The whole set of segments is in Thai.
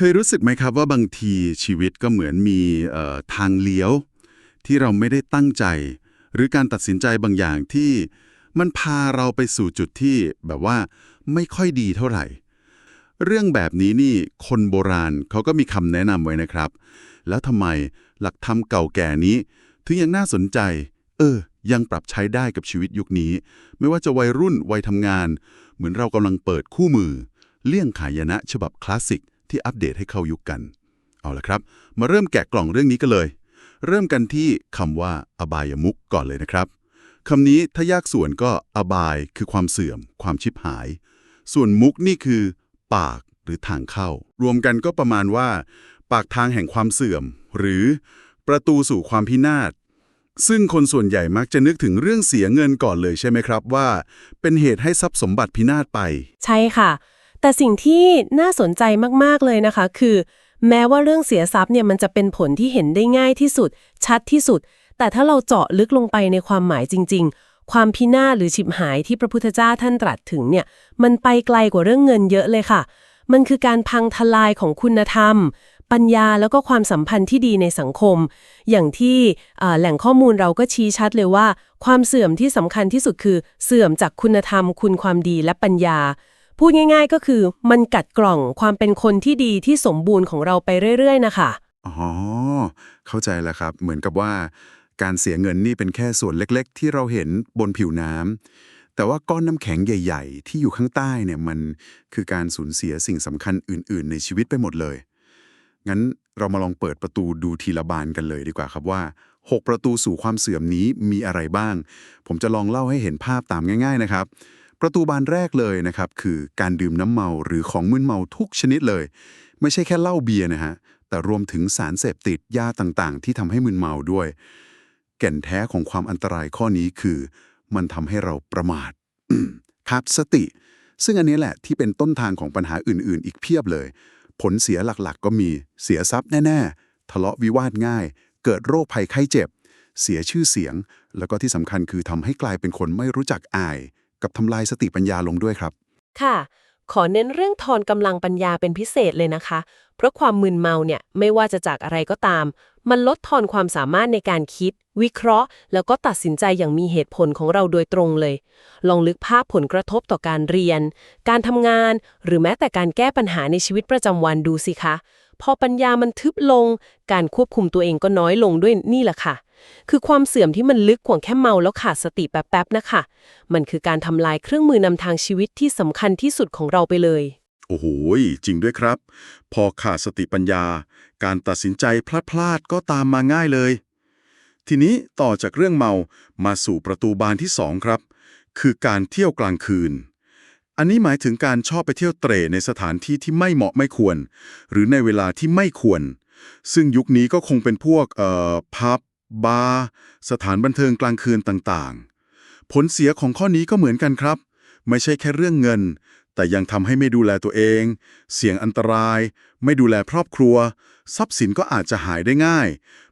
เคยรู้สึกไหมครับว่าบางทีชีวิตก็เหมือนมีทางเลี้ยว ที่เราไม่ได้ตั้งใจ หรือการตัดสินใจบางอย่างที่มันพาเราไปสู่จุดที่แบบว่าไม่ค่อยดีเท่าไหร่ เรื่องแบบนี้นี่คนโบราณเขาก็มีคำแนะนำไว้นะครับ แล้วทำไมหลักธรรมเก่าแก่นี้ ถึงยังน่าสนใจ เออ ยังปรับใช้ได้กับชีวิตยุคนี้ ไม่ว่าจะวัยรุ่นวัยทำงาน เหมือนเรากำลังเปิดคู่มือ เลี่ยงขายนะฉบับคลาสสิก ที่อัปเดตให้เข้ายุคกัน เอาละครับ มาเริ่มแกะกล่องเรื่องนี้กันเลย เริ่มกันที่คำว่าอบายมุกก่อนเลยนะครับคำนี้ถ้ายากส่วนก็อบายคือความเสื่อม ความชิบหาย ส่วนมุกนี่คือ ปากหรือทางเข้า รวมกันก็ประมาณว่า ปากทางแห่งความเสื่อม หรือประตูสู่ความพินาศซึ่งคนส่วนใหญ่มักจะนึกถึงเรื่องเสียเงินก่อนเลยใช่ไหมครับว่า เป็นเหตุให้ทรัพย์สมบัติพินาศไป ใช่ค่ะ แต่สิ่งที่น่าสนใจมากๆเลยนะคะ คือ แม้ว่าเรื่องเสียทรัพย์เนี่ยมันจะเป็นผลที่เห็นได้ง่ายที่สุด ชัดที่สุด แต่ถ้าเราเจาะลึกลงไปในความหมายจริง ๆ ความพินาศหรือฉิบหายที่พระพุทธเจ้าท่านตรัสถึงเนี่ยมันไปไกลกว่าเรื่องเงินเยอะเลยค่ะ มันคือการพังทลายของคุณธรรม ปัญญาแล้วก็ความสัมพันธ์ที่ดีในสังคม อย่างที่แหล่งข้อมูลเราก็ชี้ชัดเลยว่า ความเสื่อมที่สำคัญที่สุดคือ เสื่อมจากคุณธรรม คุณความดีและปัญญา พูดง่าย ๆ ก็คือมันกัดกร่องความเป็นคนที่ดีที่สมบูรณ์ของเราไปเรื่อย ๆ นะคะ อ๋อ เข้าใจแล้วครับ เหมือนกับว่า การเสียเงินนี่เป็นแค่ส่วนเล็กๆ ที่เราเห็นบนผิวน้ำแต่ว่าก้อนน้ำแข็งใหญ่ ๆ ที่อยู่ข้างใต้เนี่ยมันคือการสูญเสียสิ่งสำคัญอื่น ๆ ในชีวิตไปหมดเลย งั้นเรามาลองเปิดประตูดูทีละบานกันเลยดีกว่าครับว่า 6 ประตูสู่ความเสื่อมนี้มีอะไรบ้าง ผมจะลองเล่าให้เห็นภาพตามง่าย ๆ นะครับ ประตูบานแรกเลยนะครับคือการดื่มน้ำเมาหรือของมึนเมาทุกชนิดเลย ไม่ใช่แค่เหล้าเบียร์นะฮะแต่รวมถึงสารเสพติดยาต่างๆ ที่ทำให้มึนเมาด้วย แก่นแท้ของความอันตรายข้อนี้คือ มันทำให้เราประมาทขาดสติ ซึ่งอันนี้แหละที่เป็นต้นทางของปัญหาอื่น ๆ อีกเพียบเลย ผลเสียหลักๆ ก็มีเสียทรัพย์แน่ ๆ ทะเลาะวิวาทง่าย เกิดโรคภัยไข้เจ็บ เสียชื่อเสียง แล้วก็ที่สำคัญคือทำให้กลายเป็นคนไม่รู้จักอาย กับทำลายสติปัญญาลงด้วยครับ ค่ะ ขอเน้นเรื่องทอนกำลังปัญญาเป็นพิเศษเลยนะคะ เพราะความมึนเมาเนี่ยไม่ว่าจะจากอะไรก็ตาม มันลดทอนความสามารถในการคิด วิเคราะห์ แล้วก็ตัดสินใจอย่างมีเหตุผลของเราโดยตรงเลย ลองลึกภาพผลกระทบต่อการเรียน การทำงาน หรือแม้แต่การแก้ปัญหาในชีวิตประจำวันดูสิคะพอปัญญามันทึบลง การควบคุมตัวเองก็น้อยลงด้วยนี่แหละค่ะ คือความเสื่อมที่มันลึกกว่าแค่เมาแล้วขาดสติแป๊บๆนะคะ มันคือการทำลายเครื่องมือนำทางชีวิตที่สำคัญที่สุดของเราไปเลย โอ้โห จริงด้วยครับ พอขาดสติปัญญา การตัดสินใจพลาดๆก็ตามมาง่ายเลย ทีนี้ต่อจากเรื่องเมามาสู่ประตูบานที่สองครับ คือการเที่ยวกลางคืนอันนี้หมายถึงการชอบไปเที่ยวเตร่ในสถานที่ที่ไม่เหมาะไม่ควร หรือในเวลาที่ไม่ควร ซึ่งยุคนี้ก็คงเป็นพวกเอ่อพับ บาร์สถานบันเทิงกลางคืนต่างๆ ผลเสียของข้อนี้ก็เหมือนกันครับ ไม่ใช่แค่เรื่องเงิน แต่ยังทำให้ไม่ดูแลตัวเอง เสี่ยงอันตราย ไม่ดูแลครอบครัว ทรัพย์สินก็อาจจะหายได้ง่าย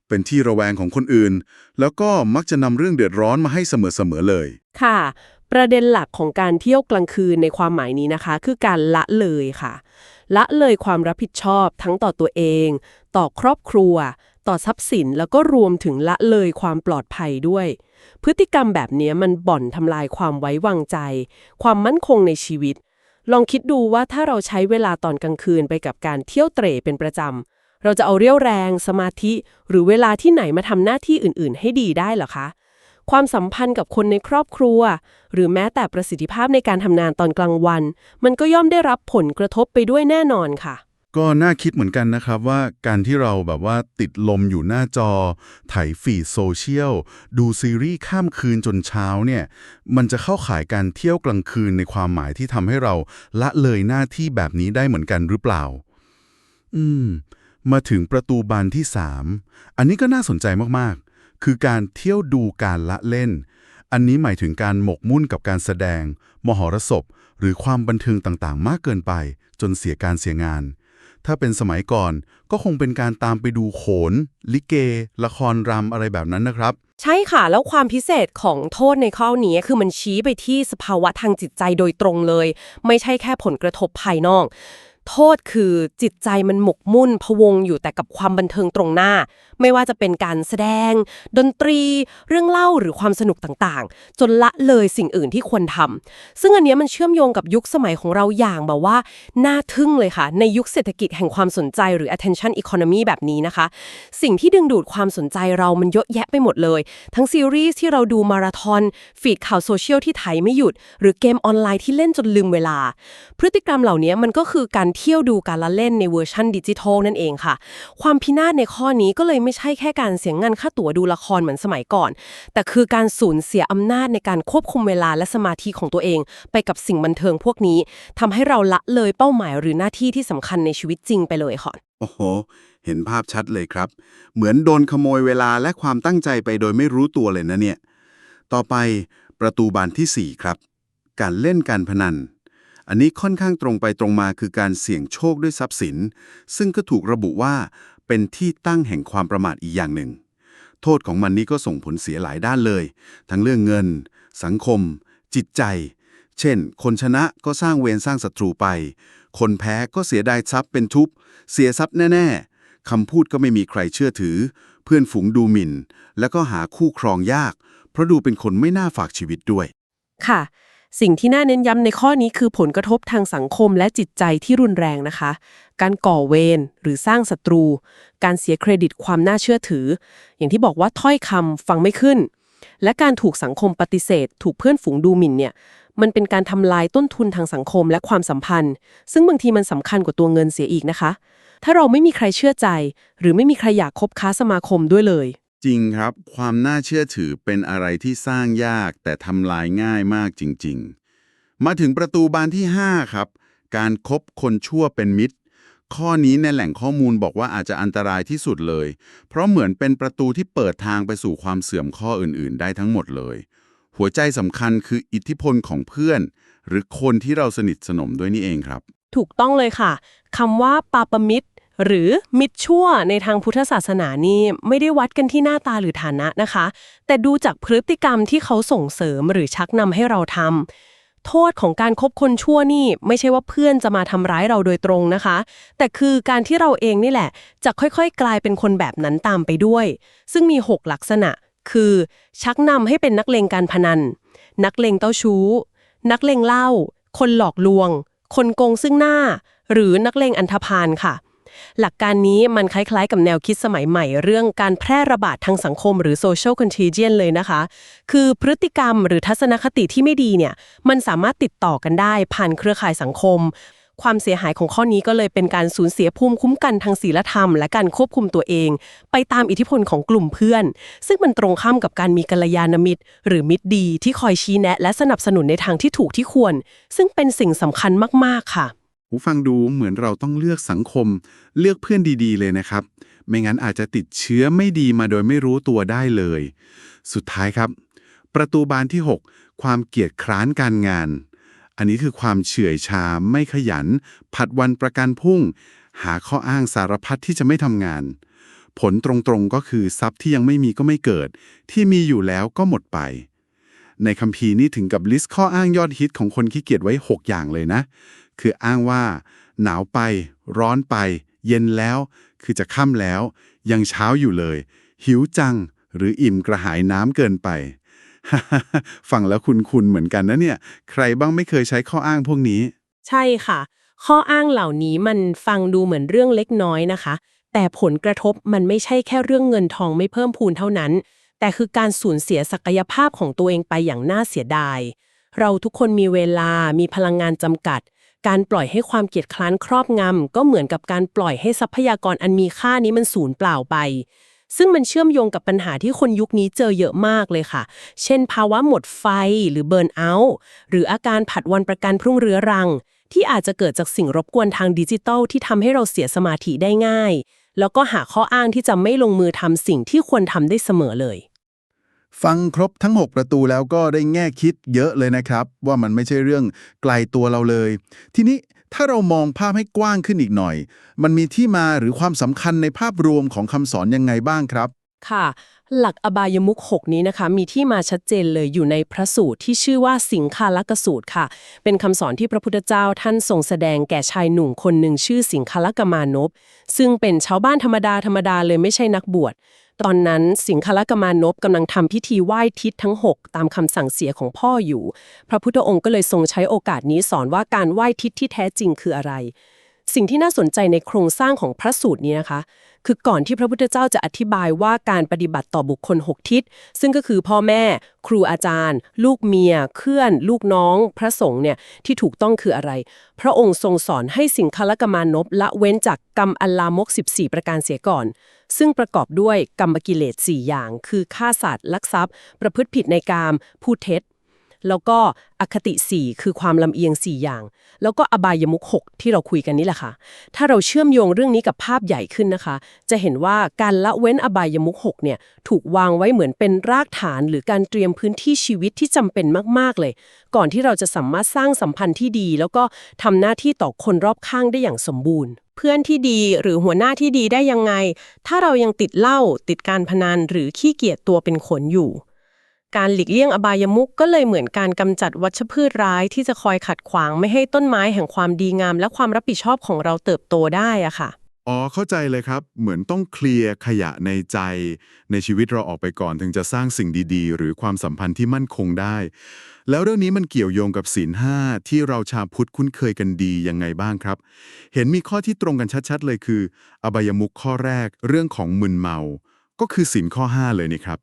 เป็นที่ระแวงของคนอื่น แล้วก็มักจะนำเรื่องเดือดร้อนมาให้เสมอๆเลย ค่ะ ประเด็นหลักของการเที่ยวกลางคืนในความหมายนี้นะคะ คือการละเลยค่ะ ละเลยความรับผิดชอบทั้งต่อตัวเอง ต่อครอบครัว ต่อทรัพย์สินแล้วก็รวมถึงละเลยความปลอดภัยด้วย พฤติกรรมแบบนี้มันบ่อนทำลายความไว้วางใจ ความมั่นคงในชีวิต ลองคิดดูว่าถ้าเราใช้เวลาตอนกลางคืนไปกับการเที่ยวเตร่เป็นประจำเราจะเอาเรี่ยวแรง สมาธิ หรือเวลาที่ไหนมาทำหน้าที่อื่น ๆ ให้ดีได้หรอคะ ความสัมพันธ์กับคนในครอบครัว หรือแม้แต่ประสิทธิภาพในการทำงานตอนกลางวัน มันก็ย่อมได้รับผลกระทบไปด้วยแน่นอนค่ะ ก็น่าคิดเหมือนกันนะครับว่าการที่เราแบบว่าติดลมอยู่หน้าจอ ไถฟีดโซเชียล ดูซีรีส์ข้ามคืนจนเช้าเนี่ย มันจะเข้าข่ายการเที่ยวกลางคืนในความหมายที่ทำให้เราละเลยหน้าที่แบบนี้ได้เหมือนกันหรือเปล่า อืม มาถึงประตูบานที่ 3 อันนี้ก็น่าสนใจมากๆ คือการเที่ยวดูการละเล่น อันนี้หมายถึงการหมกมุ่นกับการแสดง มหรสพ หรือความบันเทิงต่างๆ มากเกินไป จนเสียการเสียงาน ถ้าเป็นสมัยก่อนก็คงเป็นการตามไปดูโขน ลิเก ละครรำอะไรแบบนั้นนะครับ ใช่ค่ะ แล้วความพิเศษของโทษในข้อนี้คือมันชี้ไปที่สภาวะทางจิตใจโดยตรงเลย ไม่ใช่แค่ผลกระทบภายนอก โทษคือจิตใจมันหมกมุ่นพวงอยู่แต่กับความบันเทิงตรงหน้า ไม่ว่าจะเป็นการแสดง ดนตรี เรื่องเล่าหรือความสนุกต่างๆ จนละเลยสิ่งอื่นที่ควรทำซึ่งอันนี้มันเชื่อมโยงกับยุคสมัยของเราอย่างแบบว่าน่าทึ่งเลยค่ะ ในยุคเศรษฐกิจแห่งความสนใจหรือ attention economy แบบนี้นะคะ สิ่งที่ดึงดูดความสนใจเรามันเยอะแยะไปหมดเลย ทั้งซีรีส์ที่เราดูมาราธอนฟีดข่าวโซเชียลที่ไถไม่หยุด หรือเกมออนไลน์ที่เล่นจนลืมเวลา พฤติกรรมเหล่านี้มันก็คือการเที่ยวดูการละเล่นในเวอร์ชันดิจิทัลนั่นเองค่ะ ความพินาศในข้อนี้ก็เลยไม่ใช่แค่การเสียเงินค่าตั๋วดูละครเหมือนสมัยก่อน แต่คือการสูญเสียอำนาจในการควบคุมเวลาและสมาธิของตัวเอง ไปกับสิ่งบันเทิงพวกนี้ทำให้เราละเลยเป้าหมายหรือหน้าที่ที่สำคัญในชีวิตจริงไปเลยค่ะโอ้โห เห็นภาพชัดเลยครับ เหมือนโดนขโมยเวลาและความตั้งใจไปโดยไม่รู้ตัวเลยนะเนี่ย ต่อไปประตูบานที่ 4 ครับ การเล่นการพนัน อันนี้ค่อนข้างตรงไปตรงมาคือการเสี่ยงโชคด้วยทรัพย์สิน ซึ่งก็ถูกระบุว่าเป็นที่ตั้งแห่งความประมาทอีกอย่างหนึ่ง โทษของมันนี้ก็ส่งผลเสียหลายด้านเลย ทั้งเรื่องเงิน สังคม จิตใจ เช่น คนชนะก็สร้างเวรสร้างศัตรูไป คนแพ้ก็เสียดายทรัพย์เป็นทุบเสียทรัพย์แน่ๆคำพูดก็ไม่มีใครเชื่อถือ เพื่อนฝูงดูหมิ่น แล้วก็หาคู่ครองยาก เพราะดูเป็นคนไม่น่าฝากชีวิตด้วย ค่ะ สิ่งที่น่าเน้นย้ำในข้อนี้คือผลกระทบทางสังคมและจิตใจที่รุนแรงนะคะ การก่อเวรหรือสร้างศัตรู การเสียเครดิตความน่าเชื่อถือ อย่างที่บอกว่าถ้อยคำฟังไม่ขึ้น และการถูกสังคมปฏิเสธ ถูกเพื่อนฝูงดูหมิ่นเนี่ย มันเป็นการทำลายต้นทุนทางสังคมและความสัมพันธ์ ซึ่งบางทีมันสำคัญกว่าตัวเงินเสียอีกนะคะ ถ้าเราไม่มีใครเชื่อใจ หรือไม่มีใครอยากคบค้าสมาคมด้วยเลย จริงครับ ความน่าเชื่อถือเป็นอะไรที่สร้างยากแต่ทำลายง่ายมากจริง ๆ มาถึงประตูบานที่ 5 ครับ การคบคนชั่วเป็นมิตร ข้อนี้ในแหล่งข้อมูลบอกว่าอาจจะอันตรายที่สุดเลย เพราะเหมือนเป็นประตูที่เปิดทางไปสู่ความเสื่อมข้ออื่นๆ ได้ทั้งหมดเลย หัวใจสำคัญคืออิทธิพลของเพื่อน หรือคนที่เราสนิทสนมด้วยนี่เองครับ ถูกต้องเลยค่ะคำว่าปาปมิตร หรือมิตรชั่วในทางพุทธศาสนานี่ไม่ได้วัดกันที่หน้าตาหรือฐานะนะคะ แต่ดูจากพฤติกรรมที่เขาส่งเสริมหรือชักนำให้เราทำโทษของการคบคนชั่วนี่ ไม่ใช่ว่าเพื่อนจะมาทำร้ายเราโดยตรงนะคะ แต่คือการที่เราเองนี่แหละ จะค่อยๆ กลายเป็นคนแบบนั้นตามไปด้วย ซึ่งมี 6 ลักษณะ คือ ชักนำให้เป็นนักเลงการพนัน นักเลงเต้าชู้ นักเลงเหล้าคนหลอกลวง คนโกงซึ่งหน้า หรือนักเลงอันธพาลค่ะ หลักการนี้มันคล้ายๆ กับแนวคิดสมัยใหม่ เรื่องการแพร่ระบาดทางสังคมหรือ social contagion เลยนะคะ คือพฤติกรรมหรือทัศนคติที่ไม่ดีเนี่ยมันสามารถติดต่อกันได้ผ่านเครือข่ายสังคม ความเสียหายของข้อนี้ก็เลยเป็นการสูญเสียภูมิคุ้มกันทางศีลธรรม และการควบคุมตัวเอง ไปตามอิทธิพลของกลุ่มเพื่อน ซึ่งมันตรงข้ามกับการมีกัลยาณมิตร หรือมิตรดีที่คอยชี้แนะ และสนับสนุนในทางที่ถูกที่ควร ซึ่งเป็นสิ่งสำคัญมากๆค่ะ หูฟังดูเหมือนเราต้องเลือกสังคม เลือกเพื่อนดีๆ เลยนะครับ ไม่งั้นอาจจะติดเชื้อไม่ดีมาโดยไม่รู้ตัวได้เลย สุดท้ายครับ ประตูบานที่ 6 ความเกียจคร้านการงาน อันนี้คือความเฉื่อยชาไม่ขยัน ผัดวันประกันพุ่ง หาข้ออ้างสารพัดที่จะไม่ทำงาน ผลตรงๆก็คือทรัพย์ที่ยังไม่มีก็ไม่เกิด ที่มีอยู่แล้วก็หมดไป ในคัมภีร์นี่ถึงกับลิสต์ข้ออ้างยอดฮิตของคนขี้เกียจไว้ 6 อย่างเลยนะ คืออ้างว่า หนาวไป ร้อนไป เย็นแล้ว คือจะค่ำแล้ว ยังเช้าอยู่เลย หิวจัง หรืออิ่มกระหายน้ำเกินไปฟังแล้วคุณๆเหมือนกันนะเนี่ย ใครบ้างไม่เคยใช้ข้ออ้างพวกนี้ ใช่ค่ะ ข้ออ้างเหล่านี้มันฟังดูเหมือนเรื่องเล็กน้อยนะคะ แต่ผลกระทบมันไม่ใช่แค่เรื่องเงินทองไม่เพิ่มพูนเท่านั้น แต่คือการสูญเสียศักยภาพของตัวเองไปอย่างน่าเสียดาย เราทุกคนมีเวลา มีพลังงานจำกัด การปล่อยให้ความเกียจคร้านครอบงำก็เหมือนกับการปล่อยให้ทรัพยากรอันมีค่านี้มันสูญเปล่าไป ซึ่งมันเชื่อมโยงกับปัญหาที่คนยุคนี้เจอเยอะมากเลยค่ะ เช่น ภาวะหมดไฟหรือเบิร์นเอาท์หรืออาการผัดวันประกันพรุ่งเรื้อรังที่อาจจะเกิดจากสิ่งรบกวนทางดิจิทัลที่ทำให้เราเสียสมาธิได้ง่าย แล้วก็หาข้ออ้างที่จะไม่ลงมือทำสิ่งที่ควรทำได้เสมอเลย ฟังครบทั้ง 6 ประตูแล้วก็ได้แง่คิดเยอะเลยนะครับ ว่ามันไม่ใช่เรื่องไกลตัวเราเลย ทีนี้ถ้าเรามองภาพให้กว้างขึ้นอีกหน่อย มันมีที่มาหรือความสำคัญในภาพรวมของคำสอนยังไงบ้างครับ ค่ะ หลักอบายมุข6นี้นะคะ มีที่มาชัดเจนเลยอยู่ในพระสูตรที่ชื่อว่าสิงคาลกสูตรค่ะ เป็นคำสอนที่พระพุทธเจ้าท่านทรงแสดงแก่ชายหนุ่มคนหนึ่งชื่อสิงคาลกมานพซึ่งเป็นชาวบ้านธรรมดาธรรมดาเลยไม่ใช่นักบวชตอนนั้นสิงคลกมานพกำลังทำพิธีไหว้ทิศทั้ง 6 ตามคำสั่งเสียของพ่ออยู่ พระพุทธองค์ก็เลยทรงใช้โอกาสนี้สอนว่าการไหว้ทิศที่แท้จริงคืออะไร สิ่งที่น่าสนใจในโครงสร้างของพระสูตรนี้นะคะ คือก่อนที่พระพุทธเจ้าจะอธิบายว่าการปฏิบัติต่อบุคคล 6 ทิศ ซึ่งก็คือพ่อแม่ ครูอาจารย์ ลูกเมียเพื่อน ลูกน้อง พระสงฆ์เนี่ยที่ถูกต้องคืออะไร พระองค์ทรงสอนให้สิ่งคลกมานพละเว้นจากกรรมอัลลามก 14 ประการเสียก่อน ซึ่งประกอบด้วยกรรมกิเลส4อย่าง คือฆ่าสัตว์ลักทรัพย์ ประพฤติผิดในกามพูดเท็จ แล้วก็อคติ 4 คือความลำเอียง 4 อย่าง แล้วก็อบายมุข6ที่เราคุยกันนี่แหละค่ะ ถ้าเราเชื่อมโยงเรื่องนี้กับภาพใหญ่ขึ้นนะคะ จะเห็นว่าการละเว้นอบายมุข6เนี่ยถูกวางไว้เหมือนเป็นรากฐาน หรือการเตรียมพื้นที่ชีวิตที่จำเป็นมาก ๆ เลย ก่อนที่เราจะสามารถสร้างสัมพันธ์ที่ดี แล้วก็ทำหน้าที่ต่อคนรอบข้างได้อย่างสมบูรณ์เพื่อนที่ดีหรือหัวหน้าที่ดีได้ยังไง ถ้าเรายังติดเหล้าติดการพนันหรือขี้เกียจตัวเป็นขนอยู่ การหลีกเลี่ยงอบายมุกก็เลยเหมือนการกำจัดวัชพืชร้ายที่จะคอยขัดขวางไม่ให้ต้นไม้แห่งความดีงาม และความรับผิดชอบของเราเติบโตได้อะค่ะ อ๋อ เข้าใจเลยครับ เหมือนต้องเคลียร์ขยะในใจ ในชีวิตเราออกไปก่อนถึงจะสร้างสิ่งดีๆ หรือความสัมพันธ์ที่มั่นคงได้ แล้วเรื่องนี้มันเกี่ยวโยงกับศีลห้าที่เราชาวพุทธคุ้นเคยกันดียังไงบ้างครับ เห็นมีข้อที่ตรงกันชัด ๆ เลยคือ อบายมุขข้อแรกเรื่องของมึนเมา ก็คือศีลข้อ 5 เลยนี่ครับ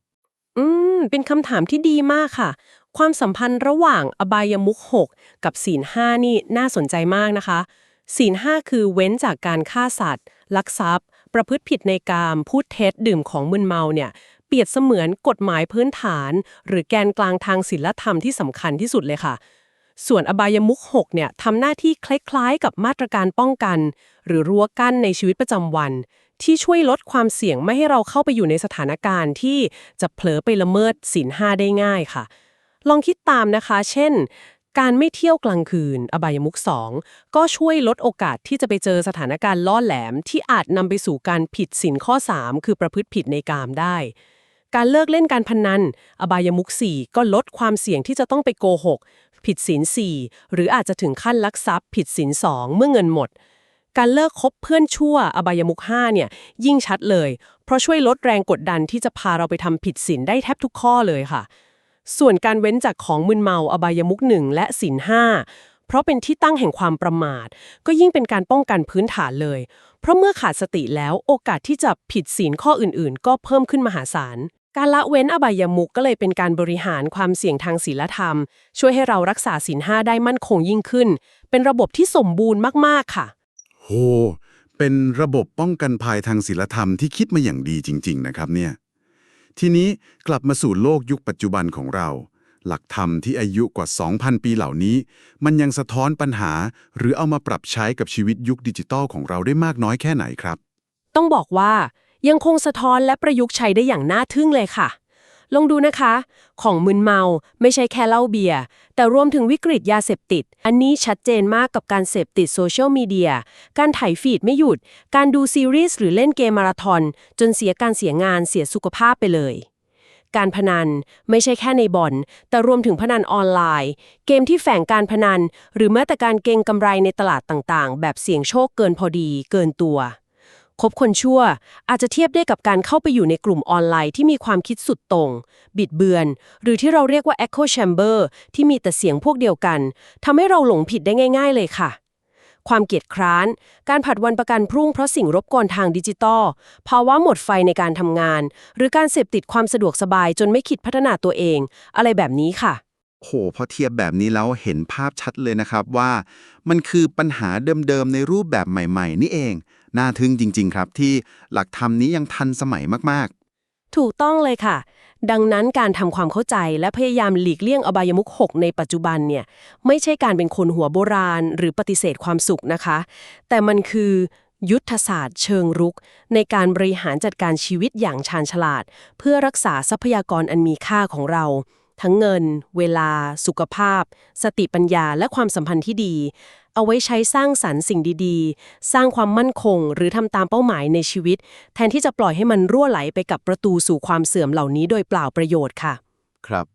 เป็นคำถามที่ดีมากค่ะ ความสัมพันธ์ระหว่างอบายมุข6กับศีลห้านี่น่าสนใจมากนะคะ ศีลห้าคือเว้นจากการฆ่าสัตว์ ลักทรัพย์ ประพฤติผิดในกาม พูดเท็จดื่มของมึนเมาเนี่ยเปรียบเสมือนกฎหมายพื้นฐาน หรือแกนกลางทางศีลธรรมที่สำคัญที่สุดเลยค่ะส่วนอบายมุข6เนี่ยทำหน้าที่คล้ายๆ กับมาตรการป้องกัน หรือรั้วกั้นในชีวิตประจำวัน ที่ช่วยลดความเสี่ยงไม่ให้เราเข้าไปอยู่ในสถานการณ์ที่จะเผลอไปละเมิดศีลห้าได้ง่ายค่ะ ลองคิดตามนะคะ เช่น การไม่เที่ยวกลางคืน อบายมุข2ก็ช่วยลดโอกาสที่จะไปเจอสถานการณ์ล่อแหลม ที่อาจนำไปสู่การผิดศีลข้อ 3 คือประพฤติผิดในกามได้การเลิกเล่นการพนัน อบายมุข4ก็ลดความเสี่ยงที่จะต้องไปโกหก ผิดศีล4หรืออาจจะถึงขั้นลักทรัพย์ ผิดศีล2เมื่อเงินหมด การเลิกคบเพื่อนชั่วอบายมุข5เนี่ยยิ่งชัดเลย เพราะช่วยลดแรงกดดันที่จะพาเราไปทำผิดศีลได้แทบทุกข้อเลยค่ะ ส่วนการเว้นจากของมึนเมาอบายมุขหนึ่งและศีลห้าเพราะเป็นที่ตั้งแห่งความประมาท ก็ยิ่งเป็นการป้องกันพื้นฐานเลย เพราะเมื่อขาดสติแล้วโอกาสที่จะผิดศีลข้ออื่น ๆ ก็เพิ่มขึ้นมหาศาลการละเว้นอบายมุขก็เลยเป็นการบริหารความเสี่ยงทางศีลธรรม ช่วยให้เรารักษาศีลห้าได้มั่นคงยิ่งขึ้น เป็นระบบที่สมบูรณ์มาก ๆ ค่ะ โห เป็นระบบป้องกันภัยทางศีลธรรมที่คิดมาอย่างดีจริง ๆ นะครับเนี่ย ทีนี้กลับมาสู่โลกยุคปัจจุบันของเรา หลักธรรมที่อายุกว่า 2,000 ปีเหล่านี้ มันยังสะท้อนปัญหา หรือเอามาปรับใช้กับชีวิตยุคดิจิตอลของเราได้มากน้อยแค่ไหนครับ ต้องบอกว่ายังคงสะท้อนและประยุกต์ใช้ได้อย่างน่าทึ่งเลยค่ะ ลองดูนะคะ ของมึนเมาไม่ใช่แค่เหล้าเบียร์แต่รวมถึงวิกฤตยาเสพติด อันนี้ชัดเจนมากกับการเสพติดโซเชียลมีเดียการถ่ายฟีดไม่หยุด การดูซีรีส์หรือเล่นเกมมาราธอน จนเสียการเสียงานเสียสุขภาพไปเลยการพนันไม่ใช่แค่ในบ่อน แต่รวมถึงพนันออนไลน์ เกมที่แฝงการพนัน หรือแม้แต่การเก็งกำไรในตลาดต่างๆ แบบเสี่ยงโชคเกินพอดีเกินตัว บคนชั่ว อาจจะเทียบได้กับการเข้าไปอยู่ในกลุ่มออนไลน์ที่มีความคิดสุดตรง บิดเบือน หรือที่เราเรียกว่า echo chamber ที่มีแต่เสียงพวกเดียวกันทำให้เราหลงผิดได้ง่าย ๆ เลยค่ะ ความเกียจคร้าน การผัดวันประกันพรุ่งเพราะสิ่งรบกวนทางดิจิตอลภาวะหมดไฟในการทำงาน หรือการเสพติดความสะดวกสบายจนไม่คิดพัฒนาตัวเอง อะไรแบบนี้ค่ะโหพอเทียบแบบนี้แล้วเห็นภาพชัดเลยนะครับว่า มันคือปัญหาเดิมๆในรูปแบบใหม่ ๆ นี่เอง น่าทึ่งจริง ๆ ครับ ที่หลักธรรมนี้ยังทันสมัยมากๆ ถูกต้องเลยค่ะ ดังนั้นการทำความเข้าใจและพยายามหลีกเลี่ยงอบายมุข6ในปัจจุบันเนี่ยไม่ใช่การเป็นคนหัวโบราณ หรือปฏิเสธความสุขนะคะ แต่มันคือยุทธศาสตร์เชิงรุก ในการบริหารจัดการชีวิตอย่างชาญฉลาด เพื่อรักษาทรัพยากรอันมีค่าของเรา ทั้งเงิน เวลา สุขภาพ สติปัญญาและความสัมพันธ์ที่ดี เอาไว้ใช้สร้างสรรค์สิ่งดีๆ สร้างความมั่นคง หรือทำตามเป้าหมายในชีวิต แทนที่จะปล่อยให้มันรั่วไหลไปกับประตูสู่ความเสื่อมเหล่านี้โดยเปล่าประโยชน์ค่ะ ครับ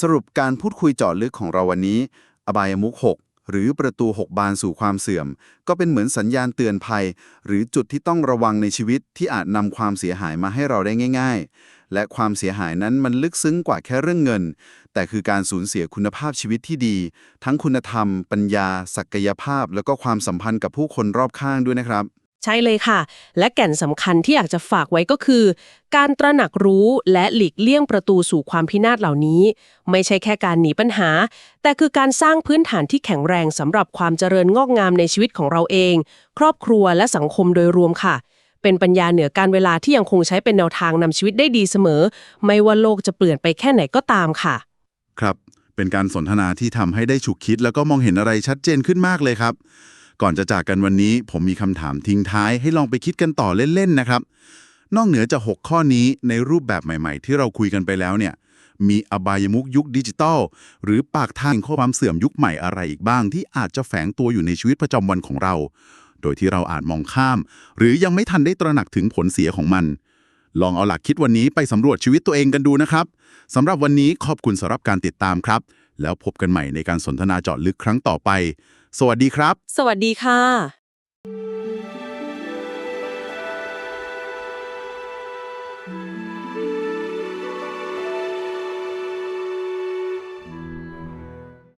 สรุปการพูดคุยเจาะลึกของเราวันนี้ อบายมุข6หรือประตู 6 บานสู่ความเสื่อม ก็เป็นเหมือนสัญญาณเตือนภัย หรือจุดที่ต้องระวังในชีวิตที่อาจนำความเสียหายมาให้เราได้ง่ายๆ และความเสียหายนั้นมันลึกซึ้งกว่าแค่เรื่องเงิน แต่คือการสูญเสียคุณภาพชีวิตที่ดี ทั้งคุณธรรม ปัญญา ศักยภาพ แล้วก็ความสัมพันธ์กับผู้คนรอบข้างด้วยนะครับ ใช่เลยค่ะ และแก่นสำคัญที่อยากจะฝากไว้ก็คือ การตระหนักรู้และหลีกเลี่ยงประตูสู่ความพินาศเหล่านี้ ไม่ใช่แค่การหนีปัญหา แต่คือการสร้างพื้นฐานที่แข็งแรงสำหรับความเจริญงอกงามในชีวิตของเราเอง ครอบครัวและสังคมโดยรวมค่ะ เป็นปัญญาเหนือการเวลาที่ยังคงใช้เป็นแนวทางนำชีวิตได้ดีเสมอ ไม่ว่าโลกจะเปลี่ยนไปแค่ไหนก็ตามค่ะ ครับ เป็นการสนทนาที่ทำให้ได้ฉุกคิด แล้วก็มองเห็นอะไรชัดเจนขึ้นมากเลยครับ ก่อนจะจากกันวันนี้ผมมีคำถามทิ้งท้ายให้ลองไปคิดกันต่อเล่นๆนะครับ นอกเหนือจาก 6 ข้อนี้ในรูปแบบใหม่ ๆ ที่เราคุยกันไปแล้วเนี่ยมีอบายมุกยุคดิจิตอลหรือปากทางข้อความเสื่อมยุคใหม่อะไรอีกบ้าง ที่อาจจะแฝงตัวอยู่ในชีวิตประจำวันของเรา โดยที่เราอาจมองข้าม หรือยังไม่ทันได้ตระหนักถึงผลเสียของมัน ลองเอาหลักคิดวันนี้ไปสำรวจชีวิตตัวเองกันดูนะครับสำหรับวันนี้ขอบคุณสำหรับการติดตามครับ แล้วพบกันใหม่ในการสนทนาเจาะลึกครั้งต่อไป สวัสดีครับ สวัสดีค่ะ